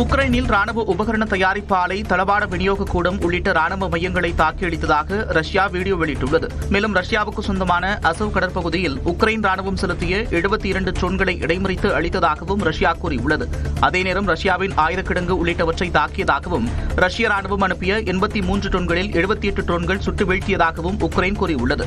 உக்ரைனில் ராணுவ உபகரண தயாரிப்பு ஆலை தளவாட விநியோக கூடம் உள்ளிட்ட ராணுவ மையங்களை தாக்கியடித்ததாக ரஷ்யா வீடியோ வெளியிட்டுள்ளது. மேலும் ரஷ்யாவுக்கு சொந்தமான அசவ் கடற்பகுதியில் உக்ரைன் ராணுவம் செலுத்திய எழுபத்தி இரண்டு ட்ரோன்களை இடைமறித்து அளித்ததாகவும் ரஷ்யா கூறியுள்ளது. அதே நேரம் ரஷ்யாவின் ஆயிரக்கிடங்கு உள்ளிட்டவற்றை தாக்கியதாகவும் ரஷ்ய ராணுவம் அனுப்பிய எண்பத்தி மூன்று ட்ரோன்களில் எழுபத்தி எட்டு ட்ரோன்கள் சுட்டு வீழ்த்தியதாகவும் உக்ரைன் கூறியுள்ளது.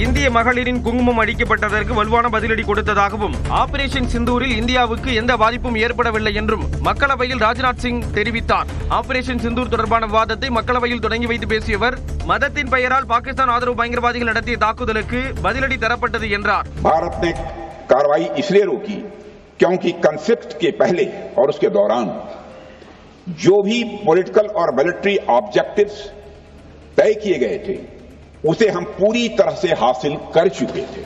இந்திய மகளிரின் குங்குமம் அடிக்கப்பட்டதற்கு வலுவான பதிலடி கொடுத்ததாகவும் ஆபரேஷன் சிந்தூரில் இந்தியாவுக்கு எந்த பாதிப்பும் ஏற்படவில்லை என்றும் மக்களவையில் ராஜ்நாத் சிங் தெரிவித்தார் ஆபரேஷன் சிந்தூர் தொடர்பான விவாதத்தை மக்களவையில் தொடங்கி வைத்து பேசியவர் மதத்தின் பெயரால் பாகிஸ்தான் ஆதரவு பயங்கரவாதிகள் நடத்திய தாக்குதலுக்கு பதிலடி தரப்பட்டது என்றார் भारत ने कार्रवाई इसलिए रोकी क्योंकि कंफ्लिक्ट के पहले और उसके दौरान जो भी पॉलिटिकल और मिलिट्री ऑब्जेक्टिव्स तय किए गए थे उसे हम पूरी तरह से हासिल कर चुके थे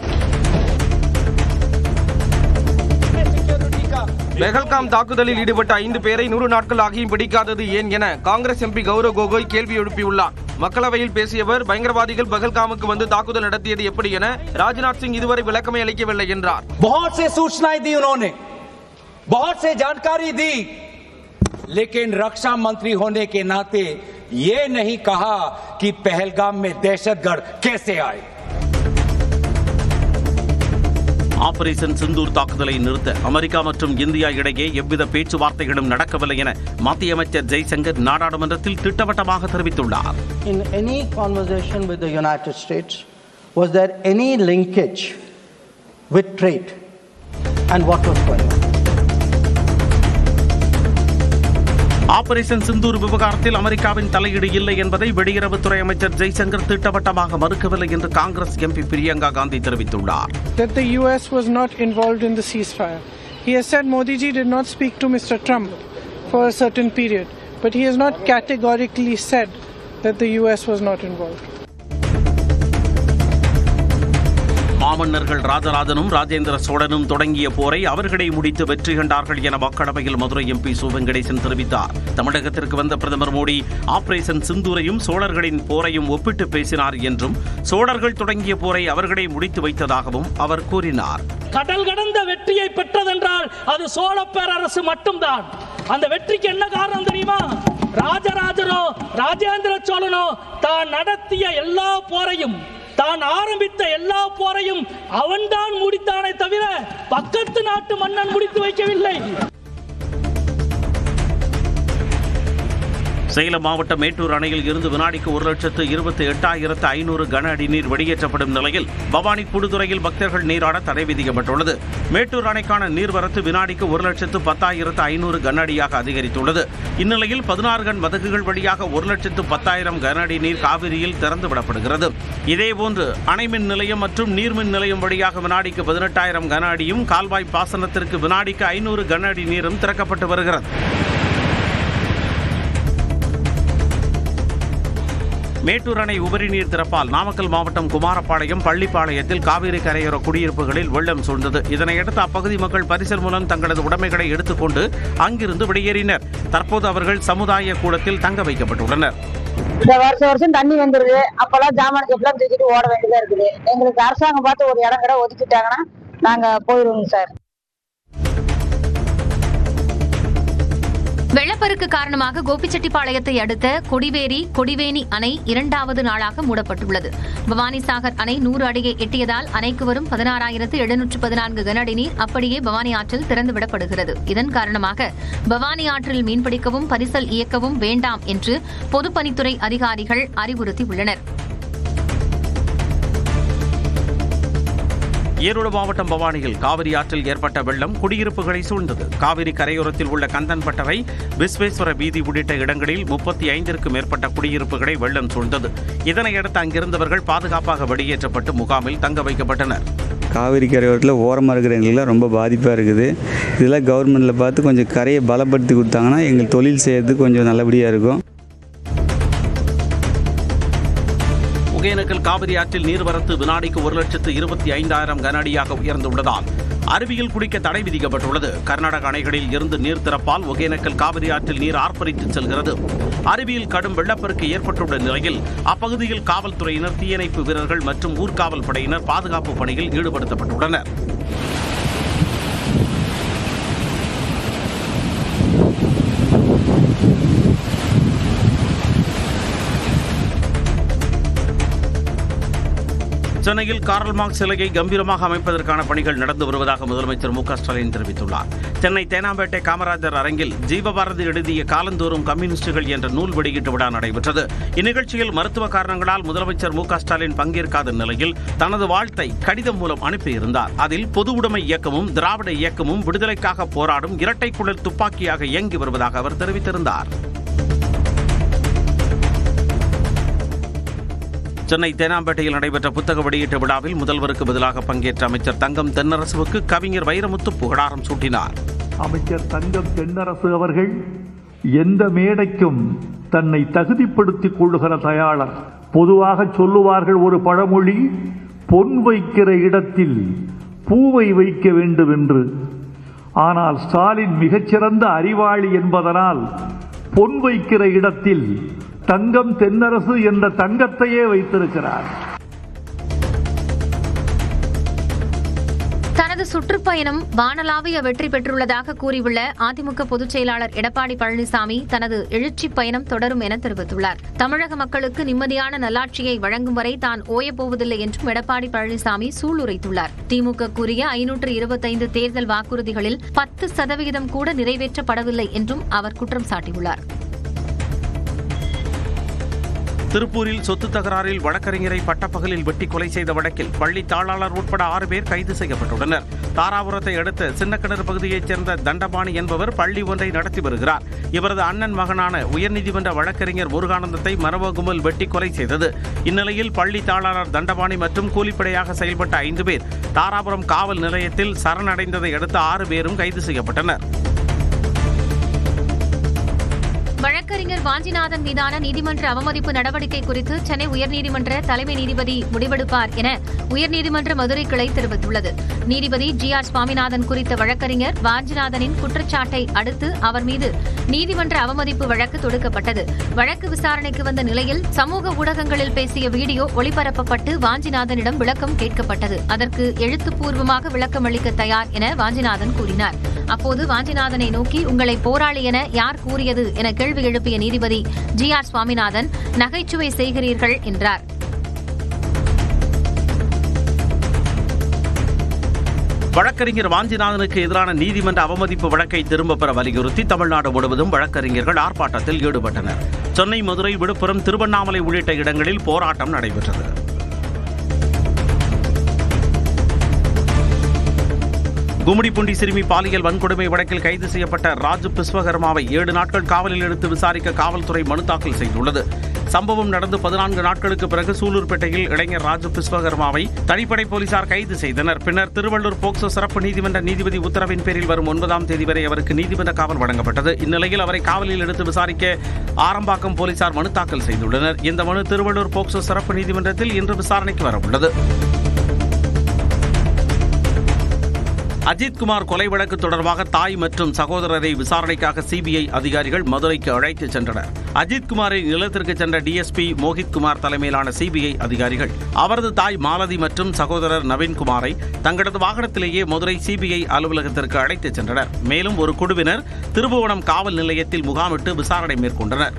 பெஹல்காம் தாக்குதலில் ஈடுபட்ட ஐந்து பேரை நூறு நாட்கள் ஆகியும் பிடிக்காதது ஏன் என காங்கிரஸ் எம்பி கௌரவ் கோகோய் கேள்வி எழுப்பியுள்ளார் மக்களவையில் பேசியவர் பயங்கரவாதிகள் பஹல்காமுக்கு வந்து தாக்குதல் நடத்தியது எப்படி என ராஜ்நாத் சிங் இதுவரை விளக்கமே அளிக்கவில்லை என்றார் बहुत से सूचनाएं दी उन्होंने बहुत से जानकारी दी लेकिन रक्षा मंत्री होने के नाते ये नहीं कहा कि पहलगाम में दहशतगर्द कैसे आए ஆபரேஷன் சிந்தூர் தாக்குதலை நிறுத்த அமெரிக்கா மற்றும் இந்தியா இடையே எவ்வித பேச்சுவார்த்தைகளும் நடக்கவில்லை என மத்திய அமைச்சர் ஜெய்சங்கர் நாடாளுமன்றத்தில் திட்டவட்டமாக தெரிவித்துள்ளார் in any conversation with the United States, was there any linkage with trade and what was operation Sindoor விவகாரத்தில் அமெரிக்காவின் தலையீடு இல்லை என்பதை வெளியுறவுத்துறை அமைச்சர் ஜெய்சங்கர் திட்டவட்டமாக மறுக்கவில்லை என்று காங்கிரஸ் எம்பி பிரியங்கா காந்தி தெரிவித்துள்ளார் that the US was not involved in the ceasefire. He has said Modi ji did not speak to Mr. Trump for a certain period, but he has not categorically said that the US was not involved. மாமன்னர்கள் ராஜராஜனும் ராஜேந்திர சோழனும் தொடங்கிய போரை அவர்களே முடித்து வெற்றி கண்டார்கள் என மக்களவையில் மதுரை எம்பி சு வெங்கடேசன் தெரிவித்தார். தமிழகத்திற்கு வந்த பிரதமர் மோடி ஆபரேஷன் சிந்தூரையும் சோழர்களின் போரையும் ஒப்பிட்டு பேசினார் என்றும் சோழர்கள் தொடங்கிய போரை அவர்களே முடித்து வைத்ததாகவும் அவர் கூறினார். கடல் கடந்த வெற்றியை பெற்றதென்றால் அது சோழ பேரரசு மட்டும்தான். அந்த வெற்றிக்கு என்ன காரணம் தெரியுமா? ராஜராஜனோ ராஜேந்திர சோழனோ தான் நடத்திய எல்லா போரையும் தான் ஆரம்பித்த எல்லா போரையும் அவன்தான் முடித்தானே தவிர பக்கத்து நாட்டு மன்னன் முடித்து வைக்கவில்லை. சேலம் மாவட்டம் மேட்டூர் அணையில் இருந்து வினாடிக்கு ஒரு லட்சத்து இருபத்தி எட்டாயிரத்து ஐநூறு கன அடி நீர் வெளியேற்றப்படும் நிலையில் பவானி புடுதுறையில் பக்தர்கள் நீராட தடை விதிக்கப்பட்டுள்ளது. மேட்டூர் அணைக்கான நீர்வரத்து வினாடிக்கு ஒரு லட்சத்து பத்தாயிரத்து ஐநூறு கன அடியாக அதிகரித்துள்ளது. இந்நிலையில் பதினாறு கன் மதகுகள் வழியாக ஒரு லட்சத்து பத்தாயிரம் கன அடி நீர் காவிரியில் திறந்து விடப்படுகிறது. இதேபோன்று அணைமின் நிலையம் மற்றும் நீர்மின் நிலையம் வழியாக வினாடிக்கு பதினெட்டாயிரம் கன அடியும் கால்வாய் பாசனத்திற்கு வினாடிக்கு ஐநூறு கன அடி நீரும் திறக்கப்பட்டு வருகிறது. மேட்டூர் அணை உபரி நீர் திறப்பால் நாமக்கல் மாவட்டம் குமாரபாளையம் பள்ளிப்பாளையத்தில் காவிரி கரையோர குடியிருப்புகளில் வெள்ளம் சூழ்ந்தது. இதனையடுத்து அப்பகுதி மக்கள் பரிசல் மூலம் தங்களது உடைமைகளை எடுத்துக்கொண்டு அங்கிருந்து வெளியேறினர். தற்போது அவர்கள் சமுதாய கூடத்தில் தங்க வைக்கப்பட்டுள்ளனர். இந்த வருஷம் வருஷம் தண்ணி வந்துருது. அப்பெல்லாம் ஜாமான் எல்லாம் தூக்கிட்டு ஓட வேண்டியதா இருக்குது. எங்களுக்கு அரசாங்கம் பார்த்து ஒரு இடம் கடை ஒதுக்கிட்டாங்கன்னா நாங்க போயிருவோங்க சார். வெள்ளப்பெருக்கு காரணமாக கோபிச்செட்டிப்பாளையத்தை அடுத்த கொடிவேரி கொடிவேணி அணை இரண்டாவது நாளாக மூடப்பட்டுள்ளது. பவானிசாகர் அணை நூறு அடியை எட்டியதால் அணைக்கு வரும் பதினாறாயிரத்து எழுநூற்று பதினான்கு கனஅடி நீர் அப்படியே பவானி ஆற்றில் திறந்துவிடப்படுகிறது. இதன் காரணமாக பவானி ஆற்றில் மீன்பிடிக்கவும் பரிசல் இயக்கவும் வேண்டாம் என்று பொதுப்பணித்துறை அதிகாரிகள் அறிவுறுத்தியுள்ளனா் ஈரோடு மாவட்டம் பவானியில் காவிரி ஆற்றில் ஏற்பட்ட வெள்ளம் குடியிருப்புகளை சூழ்ந்தது. காவிரி கரையோரத்தில் உள்ள கந்தன்பட்டறை விஸ்வேஸ்வர வீதி உள்ளிட்ட இடங்களில் முப்பத்தி ஐந்திற்கும் மேற்பட்ட குடியிருப்புகளை வெள்ளம் சூழ்ந்தது. இதனையடுத்து அங்கிருந்தவர்கள் பாதுகாப்பாக வெளியேற்றப்பட்டு முகாமில் தங்க வைக்கப்பட்டனர். காவிரி கரையோரத்தில் ஓரமாக இருக்கிற எங்களுக்குலாம் ரொம்ப பாதிப்பாக இருக்குது. இதெல்லாம் கவர்மெண்ட்டில் பார்த்து கொஞ்சம் கரையை பலப்படுத்தி கொடுத்தாங்கன்னா எங்கள் தொழில் செய்யறதுக்கு கொஞ்சம் நல்லபடியாக இருக்கும். ஒகேனக்கல் காவிரி ஆற்றில் நீர்வரத்து வினாடிக்கு ஒரு லட்சத்து இருபத்தி ஐந்தாயிரம் கன அடியாக உயர்ந்துள்ளதால் அருவியில் குடிக்க தடை விதிக்கப்பட்டுள்ளது. கர்நாடக அணைகளில் இருந்து நீர் திறப்பால் ஒகேனக்கல் காவிரி ஆற்றில் நீர் ஆர்ப்பரித்து செல்கிறது. அருவியில் கடும் வெள்ளப்பெருக்கு ஏற்பட்டுள்ள நிலையில் அப்பகுதியில் காவல்துறையினர் தீயணைப்பு வீரர்கள் மற்றும் ஊர்காவல் படையினர் பாதுகாப்பு பணியில் ஈடுபடுத்தப்பட்டுள்ளனர். சென்னையில் கார்ல் மார்க் சிலையை கம்பீரமாக அமைப்பதற்கான பணிகள் நடந்து வருவதாக முதலமைச்சர் மு ஸ்டாலின் தெரிவித்துள்ளார். சென்னை தேனாம்பேட்டை காமராஜர் அரங்கில் ஜீவபாரதி எழுதிய காலந்தோறும் கம்யூனிஸ்டுகள் என்ற நூல் வெளியீட்டு விழா நடைபெற்றது. இந்நிகழ்ச்சியில் மருத்துவ காரணங்களால் முதலமைச்சர் மு ஸ்டாலின் பங்கேற்காத நிலையில் தனது வாழ்த்தை கடிதம் மூலம் அனுப்பியிருந்தார். அதில் பொது உடைமை இயக்கமும் திராவிட இயக்கமும் விடுதலைக்காக போராடும் இரட்டை குழல் துப்பாக்கியாக இயங்கி வருவதாக அவர் தெரிவித்திருந்தார். சென்னை தேனாம்பேட்டையில் நடைபெற்ற புத்தக வெளியீட்டு விழாவில் முதல்வருக்கு பதிலாக பங்கேற்ற அமைச்சர் தங்கம் தென்னரசுவுக்கு கவிஞர் வைரமுத்து புகழாரம் சூட்டினார். அமைச்சர் தங்கம் தென்னரசு அவர்கள் எந்த மேடைக்கும் தன்னை தகுதிப்படுத்திக் கொள்ளுகிற தயாளர். பொதுவாக சொல்லுவார்கள் ஒரு பழமொழி பொன் வைக்கிற இடத்தில் பூவை வைக்க வேண்டும் என்று. ஆனால் ஸ்டாலின் மிகச்சிறந்த அறிவாளி என்பதனால் பொன் வைக்கிற இடத்தில் தங்கம் தென்னரசு என்ற தங்கத்தையே வைத்திருக்கிறார். தனது சுற்றுப்பயணம் வானலாவிய வெற்றி பெற்றுள்ளதாக கூறியுள்ள அதிமுக பொதுச் செயலாளர் எடப்பாடி பழனிசாமி தனது எழுச்சி பயணம் தொடரும் என தெரிவித்துள்ளார். தமிழக மக்களுக்கு நிம்மதியான நல்லாட்சியை வழங்கும் வரை தான் ஓயப்போவதில்லை என்றும் எடப்பாடி பழனிசாமி சூளுரைத்துள்ளார். திமுக கூறிய ஐநூற்று இருபத்தைந்து தேர்தல் வாக்குறுதிகளில் பத்து சதவிகிதம் கூட நிறைவேற்றப்படவில்லை என்றும் அவர் குற்றம் சாட்டியுள்ளார். திருப்பூரில் சொத்து தகராறில் வழக்கறிஞரை பட்டப்பகலில் வெட்டி கொலை செய்த வழக்கில் பள்ளி தாளாளர் உட்பட ஆறு பேர் கைது செய்யப்பட்டுள்ளனர். தாராபுரத்தை அடுத்த சின்னக்கிணறு பகுதியைச் சேர்ந்த தண்டபாணி என்பவர் பள்ளி ஒன்றை நடத்தி வருகிறார். இவரது அண்ணன் மகனான உயர்நீதிமன்ற வழக்கறிஞர் முருகானந்தத்தை மரப கும்பல் வெட்டி கொலை செய்தது. இந்நிலையில் பள்ளி தாளாளர் தண்டபாணி மற்றும் கூலிப்படையாக செயல்பட்ட ஐந்து பேர் தாராபுரம் காவல் நிலையத்தில் சரணடைந்ததை அடுத்து ஆறு பேரும் கைது செய்யப்பட்டனர். வழக்கறிஞர் வாஞ்சிநாதன் மீதான நீதிமன்ற அவமதிப்பு நடவடிக்கை குறித்து சென்னை உயர்நீதிமன்ற தலைமை நீதிபதி முடிவெடுப்பார் என உயர்நீதிமன்ற மதுரை கிளை தெரிவித்துள்ளது. நீதிபதி ஜி ஆர் சுவாமிநாதன் குறித்த வழக்கறிஞர் வாஞ்சிநாதனின் குற்றச்சாட்டை அடுத்து அவர் மீது நீதிமன்ற அவமதிப்பு வழக்கு தொடுக்கப்பட்டது. வழக்கு விசாரணைக்கு வந்த நிலையில் சமூக ஊடகங்களில் பேசிய வீடியோ ஒளிபரப்பப்பட்டு வாஞ்சிநாதனிடம் விளக்கம் கேட்கப்பட்டது. அதற்கு எழுத்துப்பூர்வமாக விளக்கம் அளிக்க தயார் என வாஞ்சிநாதன் கூறினார். அப்போது வாஞ்சிநாதனை நோக்கி உங்களை போராளி என யார் கூறியது? என கேள்வி எழுப்பிய நீதிபதி ஜி ஆர் சுவாமிநாதன் நகைச்சுவை செய்கிறீர்கள் என்றார். வழக்கறிஞர் வாஞ்சிநாதனுக்கு எதிரான நீதிமன்ற அவமதிப்பு வழக்கை திரும்பப் பெற வலியுறுத்தி தமிழ்நாடு முழுவதும் வழக்கறிஞர்கள் ஆர்ப்பாட்டத்தில் ஈடுபட்டனர். சென்னை மதுரை விழுப்புரம் திருவண்ணாமலை உள்ளிட்ட இடங்களில் போராட்டம் நடைபெற்றது. கும்மிடிப்பூண்டி சிறுமி பாலியல் வன்கொடுமை வழக்கில் கைது செய்யப்பட்ட ராஜு பிஸ்வகர்மாவை ஏழு நாட்கள் காவலில் எடுத்து விசாரிக்க காவல்துறை மனு தாக்கல் செய்துள்ளது. சம்பவம் நடந்து பதினான்கு நாட்களுக்கு பிறகு சூலூர்பேட்டையில் இளைஞர் ராஜு பிஸ்வகர்மாவை தனிப்படை போலீசார் கைது செய்தனர். பின்னர் திருவள்ளூர் போக்சோ சிறப்பு நீதிமன்ற நீதிபதி உத்தரவின் பேரில் வரும் ஒன்பதாம் தேதி வரை அவருக்கு நீதிமன்ற காவல் வழங்கப்பட்டது. இந்நிலையில் அவரை காவலில் எடுத்து விசாரிக்க ஆரம்பாக்கம் போலீசார் மனு தாக்கல் செய்துள்ளனர். இந்த மனு திருவள்ளூர் போக்சோ சிறப்பு நீதிமன்றத்தில் இன்று விசாரணைக்கு வரவுள்ளது. அஜித்குமார் கொலை வழக்கு தொடர்பாக தாய் மற்றும் சகோதரரை விசாரணைக்காக சிபிஐ அதிகாரிகள் மதுரைக்கு அழைத்துச் சென்றனர். அஜித்குமாரின் இல்லத்திற்கு சென்ற டிஎஸ்பி மோகித்குமார் தலைமையிலான சிபிஐ அதிகாரிகள் அவரது தாய் மாலதி மற்றும் சகோதரர் நவீன்குமாரை தங்களது வாகனத்திலேயே மதுரை சிபிஐ அலுவலகத்திற்கு அழைத்துச் சென்றனர். மேலும் ஒரு குழுவினர் திருபுவனம் காவல் நிலையத்தில் முகாமிட்டு விசாரணை மேற்கொண்டனர்.